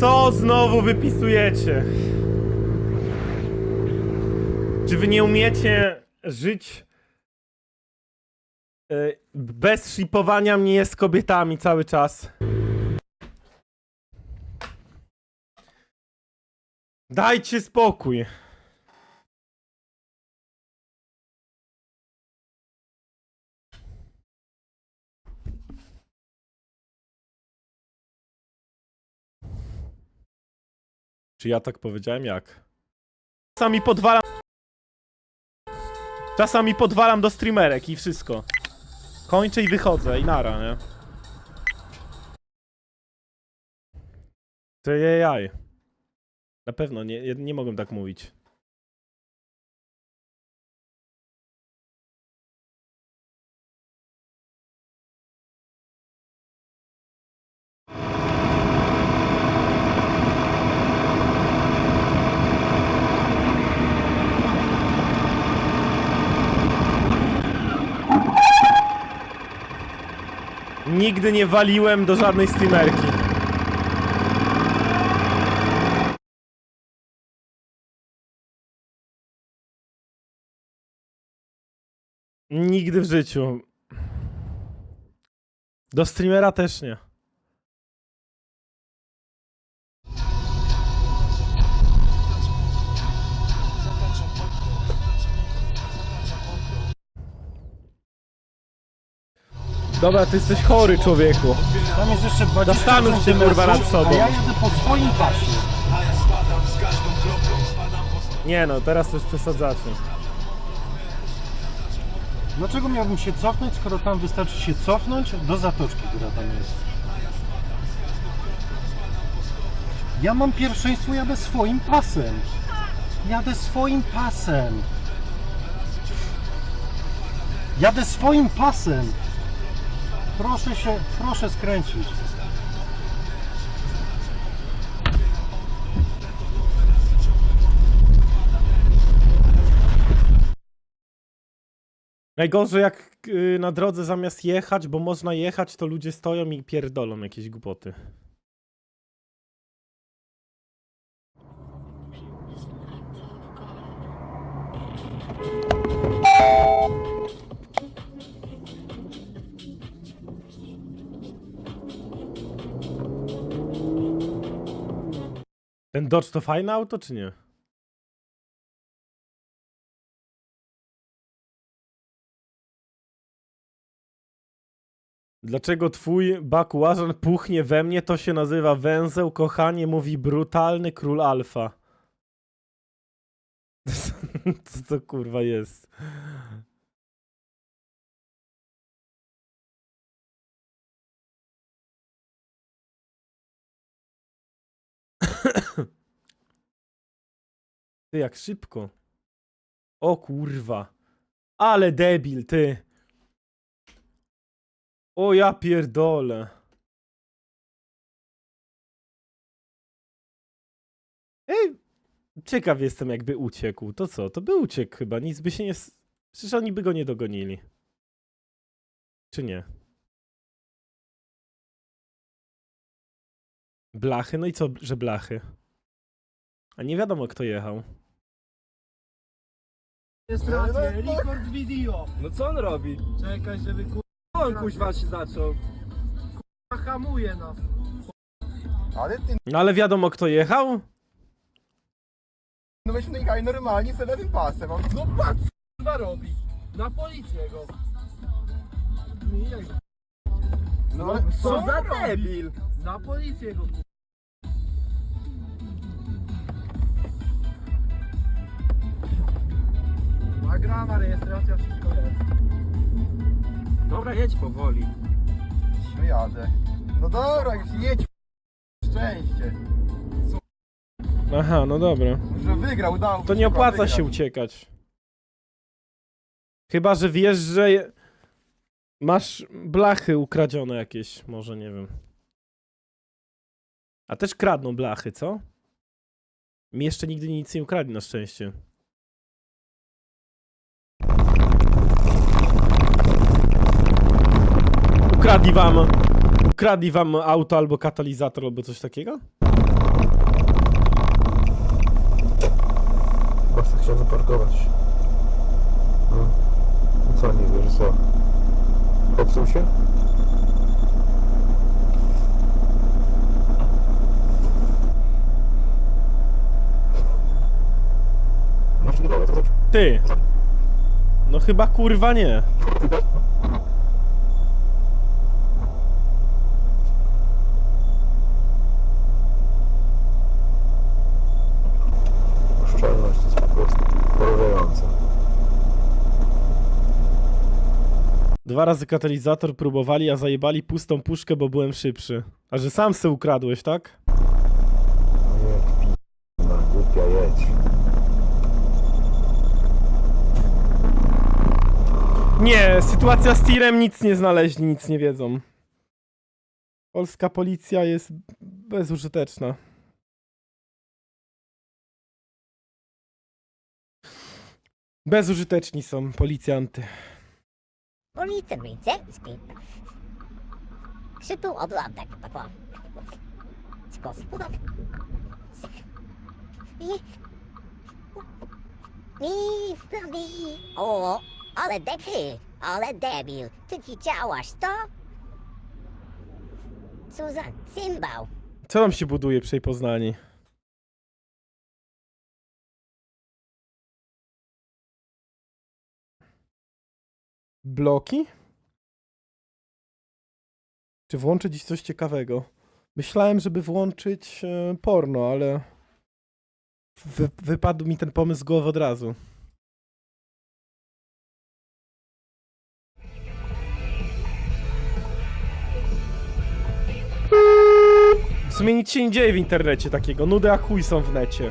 Co znowu wypisujecie? Czy wy nie umiecie żyć e, bez shipowania mnie z kobietami cały czas? Dajcie spokój. Czy ja tak powiedziałem? Jak? Czasami podwalam. Czasami podwalam do streamerek i wszystko. Kończę i wychodzę i nara, nie? To jaj. Na pewno nie, nie mogłem tak mówić. Nigdy nie waliłem do żadnej streamerki. Nigdy w życiu. Do streamera też nie. Dobra, ty jesteś chory, człowieku. Tam jest jeszcze 20 Zastanów się, kurwa, nad sobą. A ja jadę po swoim pasie. Nie no, teraz to już przesadzacie. Dlaczego miałbym się cofnąć, skoro tam wystarczy się cofnąć do zatoczki, która tam jest? Ja mam pierwszeństwo, jadę swoim pasem. Jadę swoim pasem. Jadę swoim pasem. Proszę się, proszę skręcić. Najgorzej jak y, na drodze zamiast jechać, bo można jechać, to ludzie stoją i pierdolą jakieś głupoty. Ten Dodge to fajne auto, czy nie? Dlaczego twój bakułażan puchnie we mnie, to się nazywa węzeł, kochanie, mówi brutalny król alfa. Co to kurwa jest? Ty jak szybko. O kurwa. Ale debil, ty. O ja pierdolę. Ej, ciekaw jestem jakby uciekł. To co? To by uciekł chyba. Nic by się nie... Przecież oni by go nie dogonili. Czy nie? Blachy? No i co, że blachy? A nie wiadomo kto jechał. Jest racja, record video. No co on robi? Czekaj, żeby kurwa On kuźwa się zaczął. hamuje nas. Ale ty, No ale wiadomo kto jechał? no weź jechaj normalnie z lewym pasem. On No patrz, co kurwa robi. Na policję go. No, ale Co co? za debil? Na policję go. kurwa. Nagrana rejestracja, wszystko jest. Dobra, jedź powoli. No jadę. No dobra, już jedź. Szczęście. Aha, no dobra. Że wygrał, udało To nie opłaca wygrać. się uciekać. Chyba, że wiesz, że je- masz blachy ukradzione jakieś, może nie wiem. A też kradną blachy, co? Mi jeszcze nigdy nic nie ukradli na szczęście. Ukradli wam. Ukradli wam auto albo katalizator albo coś takiego? Se chciał zaparkować. No. No Co nie wiesz, co? Popsuł się? Masz. Ty! No chyba kurwa nie to jest po prostu Dwa razy katalizator próbowali, a zajebali pustą puszkę, bo byłem szybszy. A że sam se ukradłeś, tak? No jak pi... na głupia jedź. Nie, sytuacja z tirem nic nie znaleźli, nic nie wiedzą. Polska policja jest bezużyteczna. Bezużyteczni są policjanty. Ulicy Rycerskiej. Krzytu odlatek, tako. Sposób. I... I wtedy... O, ale debil, ale debil. Ty widziałaś to? Co za cymbał. Co tam się buduje przy Poznani? Bloki? Czy włączyć coś ciekawego? Myślałem, żeby włączyć e, porno, ale wy, wypadł mi ten pomysł z głowy od razu. W sumie nic się nie dzieje w internecie takiego. Nudy a chuj są w necie.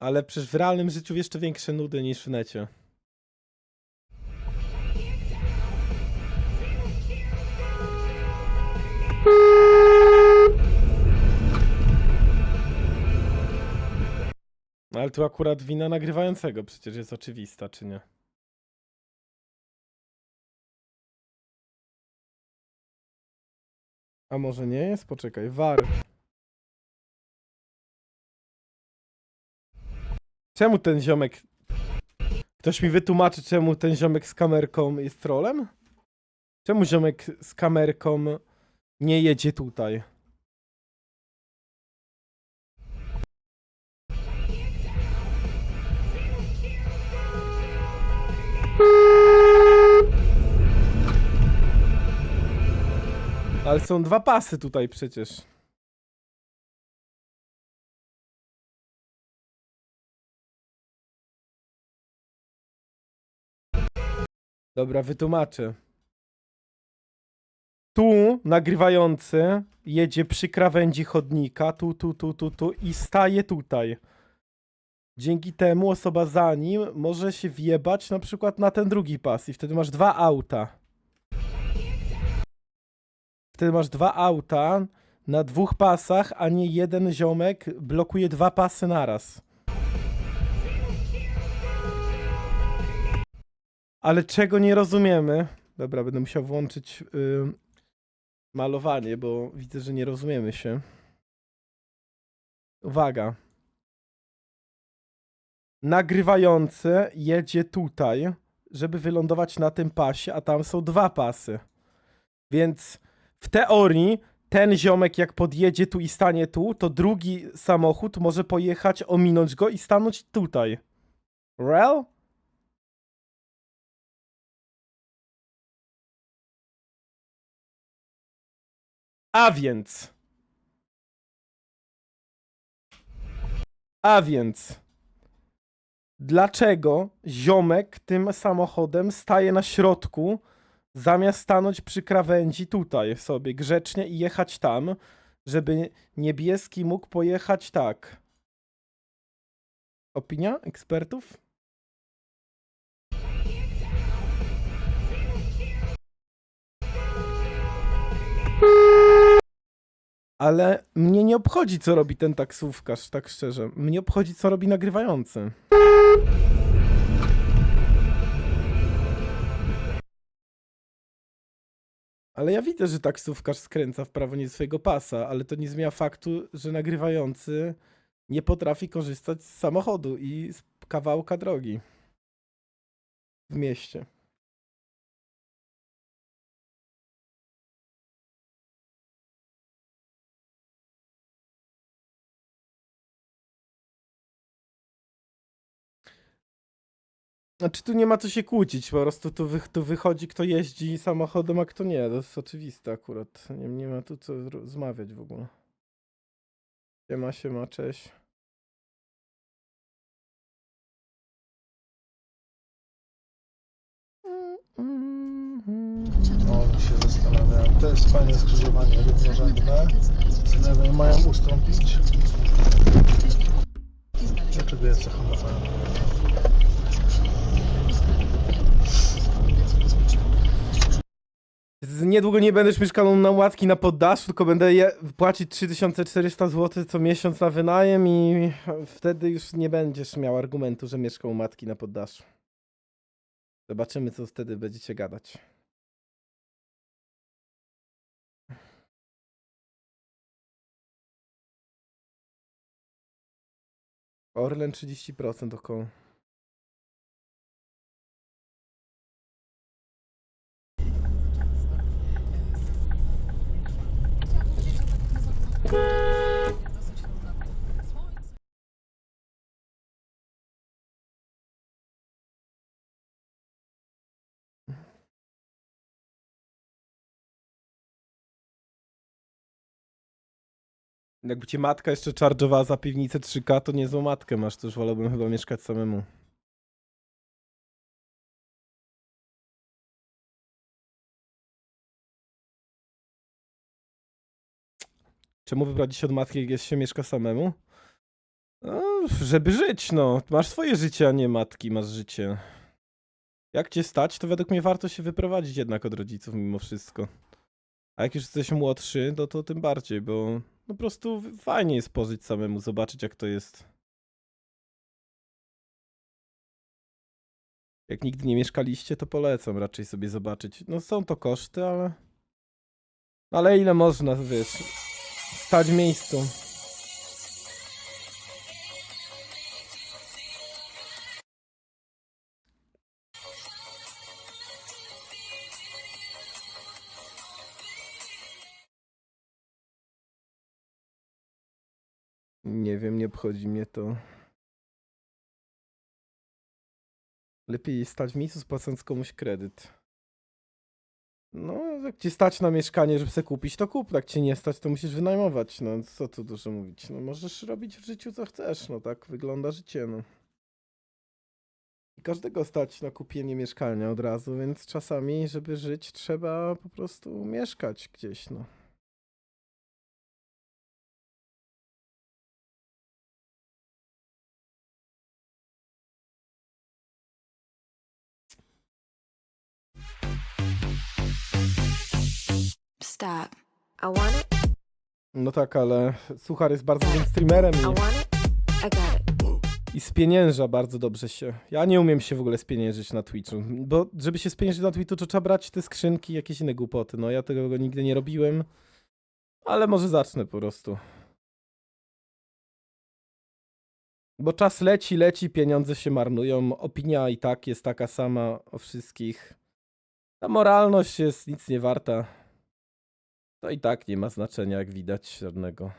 Ale przecież w realnym życiu jeszcze większe nudy niż w necie. No Ale tu akurat wina nagrywającego przecież jest oczywista, czy nie? A może nie jest? Poczekaj, war. Czemu ten ziomek... Ktoś mi wytłumaczy, czemu ten ziomek z kamerką jest trolem? Czemu ziomek z kamerką nie jedzie tutaj? Ale są dwa pasy tutaj przecież. Dobra, wytłumaczę. Tu nagrywający jedzie przy krawędzi chodnika, tu, tu, tu, tu, tu i staje tutaj. Dzięki temu osoba za nim może się wjebać na przykład na ten drugi pas i wtedy masz dwa auta. Wtedy masz dwa auta na dwóch pasach, a nie jeden ziomek blokuje dwa pasy naraz. Ale czego nie rozumiemy? Dobra, będę musiał włączyć y, malowanie, bo widzę, że nie rozumiemy się. Uwaga. Nagrywający jedzie tutaj, żeby wylądować na tym pasie, a tam są dwa pasy. Więc w teorii ten ziomek jak podjedzie tu i stanie tu, to drugi samochód może pojechać, ominąć go i stanąć tutaj. Rel? A więc. A więc. Dlaczego ziomek tym samochodem staje na środku, zamiast stanąć przy krawędzi tutaj sobie grzecznie i jechać tam, żeby niebieski mógł pojechać tak? Opinia ekspertów? Ale mnie nie obchodzi, co robi ten taksówkarz, tak szczerze. Mnie obchodzi, co robi nagrywający. Ale ja widzę, że taksówkarz skręca w prawo nie swojego pasa, ale to nie zmienia faktu, że nagrywający nie potrafi korzystać z samochodu i z kawałka drogi w mieście. Znaczy tu nie ma co się kłócić, po prostu tu, wy, tu wychodzi kto jeździ samochodem, a kto nie. To jest oczywiste akurat. Nie, nie ma tu co rozmawiać w ogóle. Siema, siema, cześć. O, się zastanawiam. To jest fajne skrzyżowanie równorzędne. Lewe mają ustąpić. Dlaczego jest zahamowany? Z niedługo nie będziesz mieszkał na łatki na poddaszu, tylko będę je, płacić 3400 zł co miesiąc na wynajem i wtedy już nie będziesz miał argumentu, że mieszkał u matki na poddaszu. Zobaczymy, co wtedy będziecie gadać. Orlen 30% około. Jakby cię matka jeszcze charge'owała za piwnicę 3K, to niezłą matkę masz, to już wolałbym chyba mieszkać samemu. Czemu wybrać się od matki, jak jest się mieszka samemu? No, żeby żyć, no. Masz swoje życie, a nie matki, masz życie. Jak cię stać, to według mnie warto się wyprowadzić jednak od rodziców mimo wszystko. A jak już jesteś młodszy, no to tym bardziej, bo po prostu fajnie jest pożyć samemu, zobaczyć jak to jest. Jak nigdy nie mieszkaliście, to polecam raczej sobie zobaczyć. No są to koszty, ale... Ale ile można, wiesz, stać miejscu. Obchodzi mnie to. Lepiej stać w miejscu, spłacąc komuś kredyt. No, jak ci stać na mieszkanie, żeby sobie kupić, to kup. Jak cię nie stać, to musisz wynajmować. No, co tu dużo mówić. No, możesz robić w życiu, co chcesz. No, tak wygląda życie, no. I każdego stać na kupienie mieszkania od razu, więc czasami, żeby żyć, trzeba po prostu mieszkać gdzieś, no. Stop. I want it. No tak, ale Suchar jest bardzo złym streamerem I i, want it. I got it. i spienięża bardzo dobrze się. Ja nie umiem się w ogóle spieniężyć na Twitchu, bo żeby się spieniężyć na Twitchu, to trzeba brać te skrzynki i jakieś inne głupoty. No ja tego nigdy nie robiłem, ale może zacznę po prostu. Bo czas leci, leci, pieniądze się marnują, opinia i tak jest taka sama o wszystkich. Ta moralność jest nic nie warta. To i tak nie ma znaczenia, jak widać, żadnego.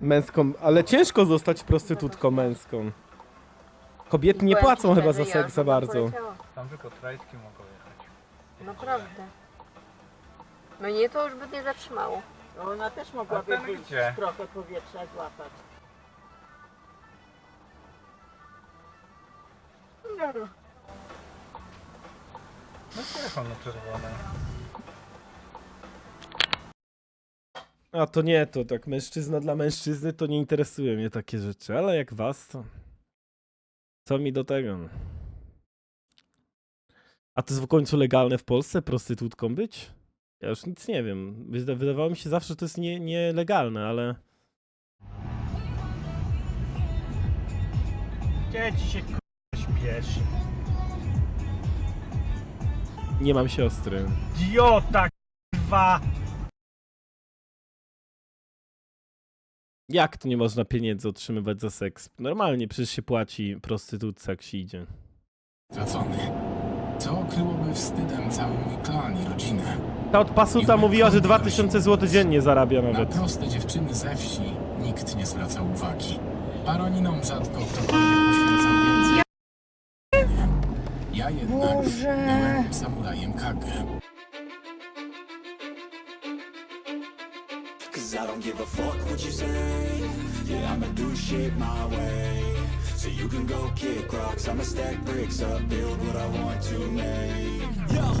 Męską, ale ciężko zostać prostytutką męską. Kobiety nie płacą chyba za seks za bardzo. Tam tylko trajtki mogą jechać. Naprawdę. Mnie to już by nie zatrzymało. Ona też A mogłaby ten wyjść gdzie? trochę powietrza złapać. No jechał na czerwone. A to nie, to tak mężczyzna dla mężczyzny to nie interesuje mnie takie rzeczy, ale jak was to... Co mi do tego? no. A to jest w końcu legalne w Polsce prostytutką być? Ja już nic nie wiem. Wyda- Wydawało mi się zawsze, że to jest nie- nielegalne, ale... Gdzie ci się k***a śpieszy? Nie mam siostry. Idiota k***wa! Jak to nie można pieniędzy otrzymywać za seks? Normalnie przecież się płaci prostytutce, jak się idzie. Tracony. Co kryłoby wstydem cały mój klan i rodzinę? Ta od pasuta mówiła, że 2000 zł dziennie zarabia Na nawet. proste dziewczyny ze wsi nikt nie zwracał uwagi. Paroninom rzadko ktokolwiek poświęcał więcej. Ja jednak byłem samurajem Kage. Cause I don't give a fuck what you say. Yeah, I'ma do shit my way. So you can go kick rocks, I'ma stack bricks up, build what I want to make. Yo,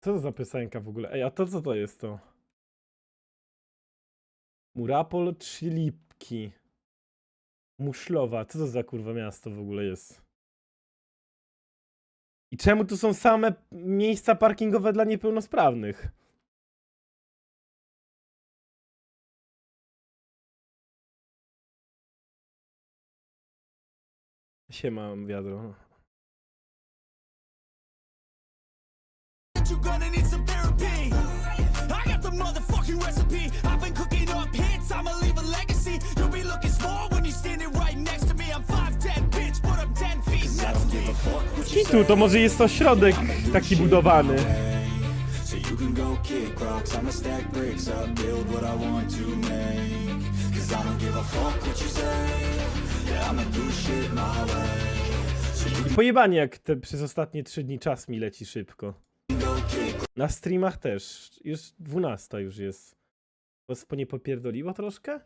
Co to za piosenka w ogóle? Ej, a to co to jest to? Murapol Trzy Lipki. Muszlowa. Co to za kurwa miasto w ogóle jest? I czemu tu są same miejsca parkingowe dla niepełnosprawnych? Siema, wiadro. You gonna need some therapy. I got the motherfucking recipe. I've been cooking up hits, I'ma leave a legacy. You'll be looking small when you're standing right next to me. I'm 5'10, bitch, but I'm 10 feet next to me. Kitu, to może jest to środek taki budowany. So you can go kick rocks, I'ma stack bricks up, build what I want to make. Cause I don't give a fuck what you say. Yeah, I'ma do shit my way. Pojebanie jak te przez ostatnie trzy dni czas mi leci szybko. Na streamach też. Już 12 już jest. Was po nie popierdoliło troszkę?